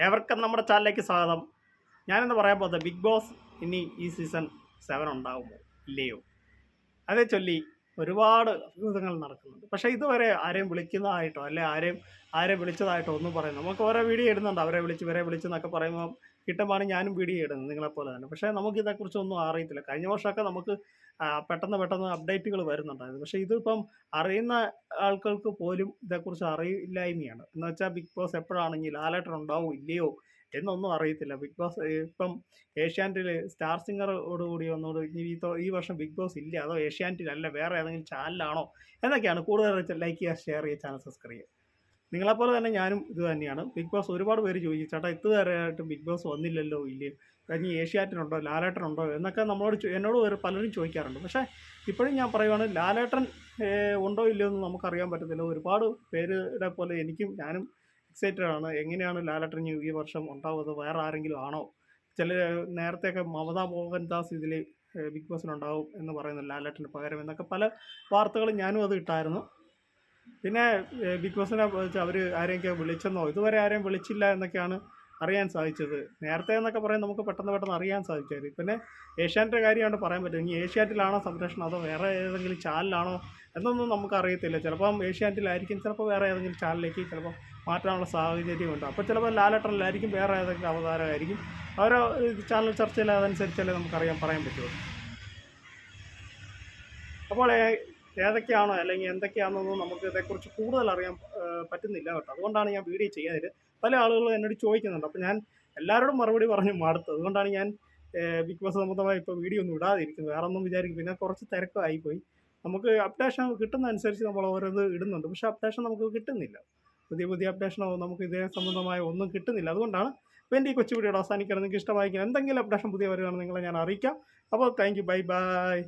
ഏവർക്കും നമ്മുടെ ചാനലിലേക്ക് സ്വാഗതം. ഞാനിന്ന് പറയാൻ പോകുന്നത് ബിഗ് ബോസ് ഇനി ഈ സീസൺ സെവൻ ഉണ്ടാകുമോ ഇല്ലയോ? അതേ ചൊല്ലി ഒരുപാട് അഭ്യൂഹങ്ങൾ നടക്കുന്നുണ്ട്. പക്ഷേ ഇതുവരെ ആരെയും വിളിക്കുന്നതായിട്ടോ അല്ലെ ആരെയും ആരെ വിളിച്ചതായിട്ടോ ഒന്നും പറയുന്നു നമുക്ക് ഓരോ വീഡിയോ ഇടുന്നുണ്ട്. അവരെ വിളിച്ച് ഇവരെ വിളിച്ചെന്നൊക്കെ പറയുമ്പോൾ കിട്ടുമ്പോഴാണ് ഞാനും വീഡിയോ ഇടുന്നത് നിങ്ങളെപ്പോലെ തന്നെ. പക്ഷേ നമുക്ക് ഇതേക്കുറിച്ചൊന്നും അറിയത്തില്ല. കഴിഞ്ഞ വർഷമൊക്കെ നമുക്ക് പെട്ടെന്ന് പെട്ടെന്ന് അപ്ഡേറ്റുകൾ വരുന്നുണ്ടായിരുന്നു. പക്ഷേ ഇതിപ്പം അറിയുന്ന ആൾക്കാർക്ക് പോലും ഇതേക്കുറിച്ച് അറിയില്ലായ്മയാണ്. എന്ന് വെച്ചാൽ ബിഗ് ബോസ് എപ്പോഴാണെങ്കിൽ ലാലേട്ടൻ ഉണ്ടാവും ഇല്ലയോ എന്നൊന്നും അറിയത്തില്ല. ബിഗ് ബോസ് ഇപ്പം ഏഷ്യാനെറ്റിൽ സ്റ്റാർ സിംഗറോടുകൂടി വന്നോട് ഈ ഈ വർഷം ബിഗ് ബോസ് ഇല്ല. അതോ ഏഷ്യാനെറ്റിലല്ല വേറെ ഏതെങ്കിലും ചാനലാണോ? എന്നൊക്കെയാണ് കൂടുതൽ ലൈക്ക് ചെയ്യുക ഷെയർ ചെയ്യുക ചാനൽ സബ്സ്ക്രൈബ് ചെയ്യുക. നിങ്ങളെപ്പോലെ തന്നെ ഞാനും ഇത് തന്നെയാണ്. ബിഗ് ബോസ് ഒരുപാട് പേര് ചോദിച്ചു ചേട്ടാ ഇതുവരെയായിട്ട് ബിഗ് ബോസ് വന്നില്ലല്ലോ ഇല്ലേ? കഴിഞ്ഞ് ഏഷ്യാറ്റിനുണ്ടോ ലാലേട്ടനുണ്ടോ? എന്നൊക്കെ നമ്മളോട് എന്നോട് ഒരു പലരും ചോദിക്കാറുണ്ട്. പക്ഷേ ഇപ്പോഴും ഞാൻ പറയുവാണ് ലാലേട്ടൻ ഉണ്ടോ ഇല്ലയോ എന്ന് നമുക്കറിയാൻ പറ്റത്തില്ല. ഒരുപാട് പേരുടെ പോലെ എനിക്കും ഞാനും എക്സൈറ്റഡ് ആണ്. എങ്ങനെയാണ് ലാലട്ടൻ ഈ വർഷം ഉണ്ടാവുന്നത്? വേറെ ആരെങ്കിലും ആണോ? ചില നേരത്തെയൊക്കെ മമതാ മോഹൻദാസ് ഇതിൽ ബിഗ് ബോസിനുണ്ടാവും എന്ന് പറയുന്നു ലാലേട്ടന് പകരം എന്നൊക്കെ പല വാർത്തകളും ഞാനും അത് ഇട്ടായിരുന്നു. പിന്നെ ബിഗ് ബോസിനെ വെച്ച് അവർ ആരെയൊക്കെ വിളിച്ചെന്നോ? ഇതുവരെ ആരെയും വിളിച്ചില്ല എന്നൊക്കെയാണ് അറിയാൻ സാധിച്ചത്. നേരത്തെ എന്നൊക്കെ പറയാൻ നമുക്ക് പെട്ടെന്ന് പെട്ടെന്ന് അറിയാൻ സാധിച്ചായിരുന്നു. പിന്നെ ഏഷ്യാനെറ്റിന്റെ കാര്യമാണ് പറയാൻ പറ്റും ഇനി ഏഷ്യാനെറ്റിലാണോ സംരക്ഷണം? അതോ വേറെ ഏതെങ്കിലും ചാനലാണോ? എന്നൊന്നും നമുക്ക് അറിയത്തില്ല ചിലപ്പം ഏഷ്യാനെറ്റിലായിരിക്കും ചിലപ്പോൾ വേറെ ഏതെങ്കിലും ചാനലിലേക്ക് ചിലപ്പോൾ മാറ്റാനുള്ള സാഹചര്യമുണ്ട്. അപ്പോൾ ചിലപ്പോൾ ലാലട്ടറിലായിരിക്കും വേറെ ഏതെങ്കിലും അവതാരമായിരിക്കും. ഓരോ ചാനൽ ചർച്ചയിൽ അതനുസരിച്ചല്ലേ നമുക്കറിയാൻ പറയാൻ പറ്റുള്ളൂ. അപ്പോൾ ഏതൊക്കെയാണോ അല്ലെങ്കിൽ എന്തൊക്കെയാണെന്നൊന്നും നമുക്ക് ഇതേക്കുറിച്ച് കൂടുതൽ അറിയാൻ പറ്റുന്നില്ല കേട്ടോ. അതുകൊണ്ടാണ് ഞാൻ വീഡിയോ ചെയ്യാതിൽ പല ആളുകളും എന്നോട് ചോദിക്കുന്നുണ്ട്. അപ്പോൾ ഞാൻ എല്ലാവരോടും മറുപടി പറഞ്ഞ് മടുത്തു. അതുകൊണ്ടാണ് ഞാൻ ബിഗ് ബോസ് സംബന്ധമായി ഇപ്പോൾ വീഡിയോ ഒന്നും ഇടാതിരിക്കുന്നത് വേറെ ഒന്നും വിചാരിക്കും പിന്നെ കുറച്ച് തിരക്കായിപ്പോയി. നമുക്ക് അപ്ഡേഷൻ കിട്ടുന്ന അനുസരിച്ച് നമ്മൾ ഓരോ ഇടുന്നുണ്ട്. പക്ഷേ അപ്ഡേഷൻ നമുക്ക് കിട്ടുന്നില്ല. പുതിയ പുതിയ അപ്ഡേഷനോ നമുക്ക് ഇതേ സംബന്ധമായ ഒന്നും കിട്ടുന്നില്ല. അതുകൊണ്ടാണ് അപ്പോൾ എന്റെ ഈ കൊച്ചു വീഡിയോ അവസാനിക്കണം നിങ്ങൾക്ക് ഇഷ്ടമായിരിക്കും എന്തെങ്കിലും അപ്ഡേഷൻ പുതിയ വരികയാണെങ്കിൽ നിങ്ങളെ ഞാൻ അറിയിക്കാം. അപ്പോൾ താങ്ക് യു ബൈ ബൈ